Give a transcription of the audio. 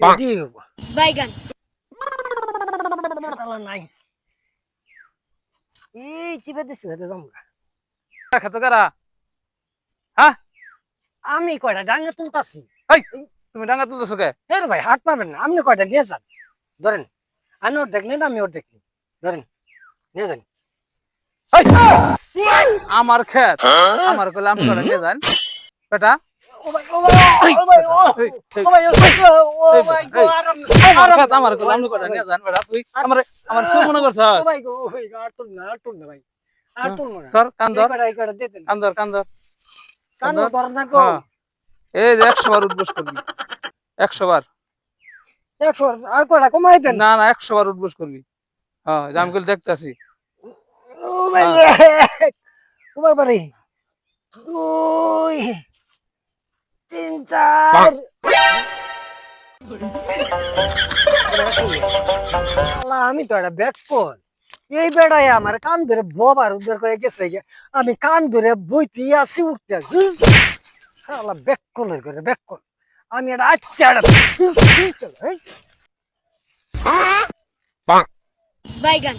বাহ। দিয়ে বাইগান নাই এই চিপে দিছি হতে জমগা খেতো কারা হ্যাঁ আমি কয়টা ডাঙ্গে তুলতাছি তুমি ডাঙ্গা তুলতেছো কে এর ভাই হাত পাবেন না আপনি কয়টা নিয়ে যান ধরেন আমি ওর দেখলেন আমি ওর দেখলি ধরেন নিয়ে যান আমার খেত আমার কইলে আমি কটা নিয়ে যান বেটা আমার আমি কটা নিয়ে তুই মনে করছ? এই যে একশো বার উঠবোস করবি। একশো বার। একশো আর কমাই দেন। না না একশো বার করবি। হ্যাঁ দেখতেছি। বাড়ি দুই আল্লাহ, আমি তো একটা ব্যাগ কর এই বেড়ায় আমার কান ধরে ববার উদ্ধার করে গেছে আমি কান ধরে বইতে আসি উঠতে আসি। আল্লাহ ব্যাগ কলের করে ব্যাগ কল। আমি একটা আচ্ছা বাইগান